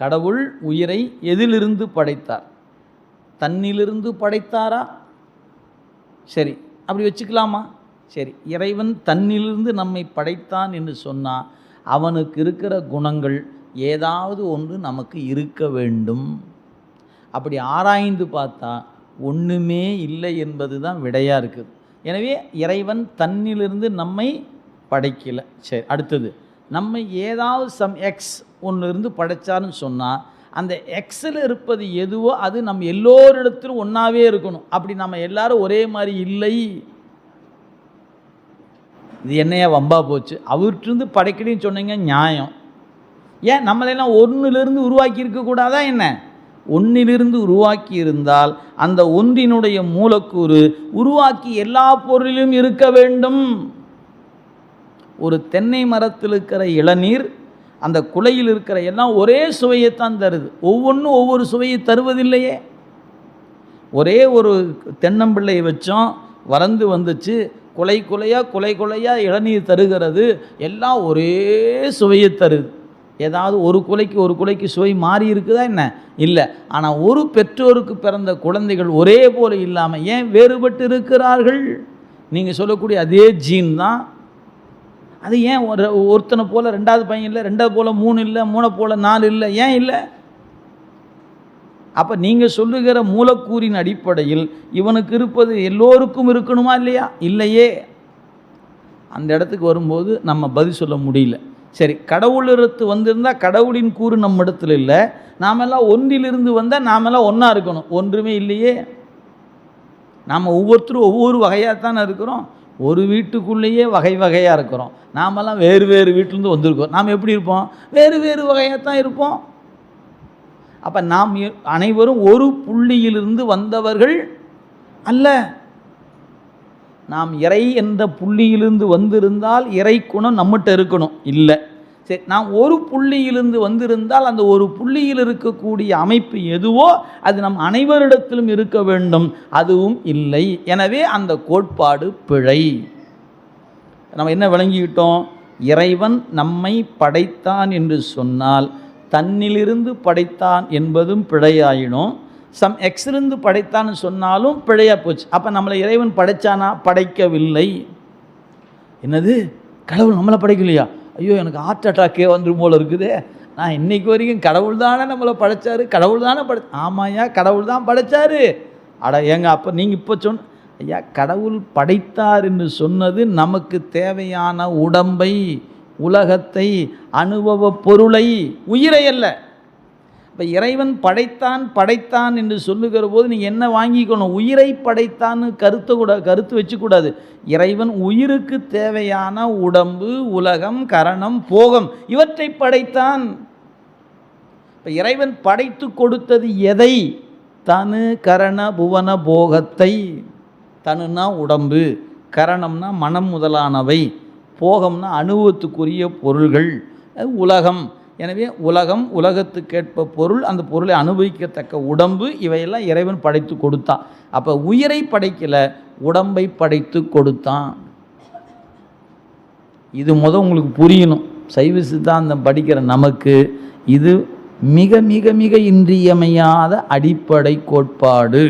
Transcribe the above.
கடவுள் உயிரை எதிலிருந்து படைத்தார்? தன்னிலிருந்து படைத்தாரா? சரி அப்படி வச்சுக்கலாமா? சரி இறைவன் தன்னிலிருந்து நம்மை படைத்தான் என்று சொன்னால் அவனுக்கு இருக்கிற குணங்கள் ஏதாவது ஒன்று நமக்கு இருக்க வேண்டும். அப்படி ஆராய்ந்து பார்த்தா ஒன்றுமே இல்லை என்பது தான் விடையாக இருக்குது. எனவே இறைவன் தன்னிலிருந்து நம்மை படைக்கலை. சரி அடுத்தது. நம்ம ஏதாவது சம் எக்ஸ் ஒன்று இருந்து படைச்சாருன்னு சொன்னால் அந்த எக்ஸில் இருப்பது எதுவோ அது நம்ம எல்லோரிடத்திலும் ஒன்றாவே இருக்கணும். அப்படி நம்ம எல்லாரும் ஒரே மாதிரி இல்லை. இது என்னையா வம்பா போச்சு? அவர்கிட்டருந்து படைக்கணும்னு சொன்னீங்க நியாயம். ஏன்? நம்மளெல்லாம் ஒன்றிலிருந்து உருவாக்கி இருக்கக்கூடாதா என்ன? ஒன்றிலிருந்து உருவாக்கி இருந்தால் அந்த ஒன்றினுடைய மூலக்கூறு உருவாக்கி எல்லா பொருளிலும் இருக்க வேண்டும். ஒரு தென்னை மரத்தில் இருக்கிற இளநீர் அந்த குலையில் இருக்கிற எல்லாம் ஒரே சுவையைத்தான் தருது. ஒவ்வொன்றும் ஒவ்வொரு சுவையை தருவதில்லையே. ஒரே ஒரு தென்னம்பிள்ளையை வச்சோம் வறந்து வந்துச்சு குலை குலையாக குலை குலையாக இளநீர் தருகிறது எல்லாம் ஒரே சுவையை தருது. ஏதாவது ஒரு குலைக்கு ஒரு குலைக்கு சுவை மாறி இருக்குதா என்ன? இல்லை. ஆனால் ஒரு பெற்றோருக்கு பிறந்த குழந்தைகள் ஒரே போல இல்லாமல் ஏன் வேறுபட்டு இருக்கிறார்கள்? நீங்கள் சொல்லக்கூடிய அதே ஜீன் தான் அது ஏன் ஒரு ஒருத்தனை போல் ரெண்டாவது பையன் இல்லை ரெண்டாவது போல் மூணு இல்லை மூணை போல் நாலு இல்லை ஏன் இல்லை? அப்போ நீங்கள் சொல்லுகிற மூலக்கூறின் அடிப்படையில் இவனுக்கு இருப்பது எல்லோருக்கும் இருக்கணுமா இல்லையா? இல்லையே. அந்த இடத்துக்கு வரும்போது நம்ம பதில் சொல்ல முடியல. சரி கடவுளிடத்து வந்திருந்தால் கடவுளின் கூறு நம்ம இடத்துல இல்லை. நாமெல்லாம் ஒன்றிலிருந்து வந்தால் நாமெல்லாம் ஒன்றா இருக்கணும். ஒன்றுமே இல்லையே. நாம் ஒவ்வொருத்தரும் ஒவ்வொரு வகையாக தானே இருக்கிறோம். ஒரு வீட்டுக்குள்ளேயே வகை வகையாக இருக்கிறோம். நாமெல்லாம் வேறு வேறு வீட்டிலேருந்து வந்திருக்கோம். நாம் எப்படி இருப்போம்? வேறு வேறு வகையாக தான் இருப்போம். அப்போ நாம் அனைவரும் ஒரு புள்ளியிலிருந்து வந்தவர்கள் அல்ல. நாம் இறை என்ற புள்ளியிலிருந்து வந்திருந்தால் இறை குணம் நம்மகிட்ட இருக்கணும். இல்லை. சரி நான் ஒரு புள்ளியிலிருந்து வந்திருந்தால் அந்த ஒரு புள்ளியில் இருக்கக்கூடிய அமைப்பு எதுவோ அது நம் அனைவரிடத்திலும் இருக்க வேண்டும். அதுவும் இல்லை. எனவே அந்த கோட்பாடு பிழை. நம்ம என்ன விளங்கிக்கிட்டோம்? இறைவன் நம்மை படைத்தான் என்று சொன்னால் தன்னிலிருந்து படைத்தான் என்பதும் பிழையாயிடும். சம் எக்ஸிலிருந்து படைத்தான்னு சொன்னாலும் பிழையாக போச்சு. அப்போ நம்மளை இறைவன் படைத்தானா படைக்கவில்லை. என்னது? கடவுள் நம்மளை படைக்கலையா? ஐயோ எனக்கு ஹார்ட் அட்டாக்கே வந்துடும் போல் இருக்குது. நான் இன்னைக்கு வரைக்கும் கடவுள் தானே நம்மளை படைத்தாரு கடவுள் தானே படை ஆமாய்யா கடவுள் தான் படைச்சாரு. அட ஏங்க அப்போ நீங்கள் இப்போ சொன்ன ஐயா கடவுள் படைத்தார் என்று சொன்னது நமக்கு தேவையான உடம்பை உலகத்தை அனுபவ பொருளை உயிரை அல்ல. இப்போ இறைவன் படைத்தான் படைத்தான் என்று சொல்லுகிற போது நீங்கள் என்ன வாங்கிக்கணும்? உயிரை படைத்தான்னு கருத்தை கூட கருத்து வச்சுக்கூடாது. இறைவன் உயிருக்கு தேவையான உடம்பு உலகம் கரணம் போகம் இவற்றை படைத்தான். இப்போ இறைவன் படைத்து கொடுத்தது எதை? தனு கரண புவன போகத்தை. தனுனா உடம்பு கரணம்னா மனம் முதலானவை போகம்னா அனுபவத்துக்குரிய பொருள்கள் உலகம். எனவே உலகம் உலகத்துக்கேற்ப பொருள் அந்த பொருளை அனுபவிக்கத்தக்க உடம்பு இவையெல்லாம் இறைவன் படைத்து கொடுத்தான். அப்போ உயிரை படைக்கல உடம்பை படைத்து கொடுத்தான். இது முத உங்களுக்கு புரியணும். சைவ சித்தாந்தம் படிக்கிற நமக்கு இது மிக மிக மிக இன்றியமையாத அடிப்படை கோட்பாடு.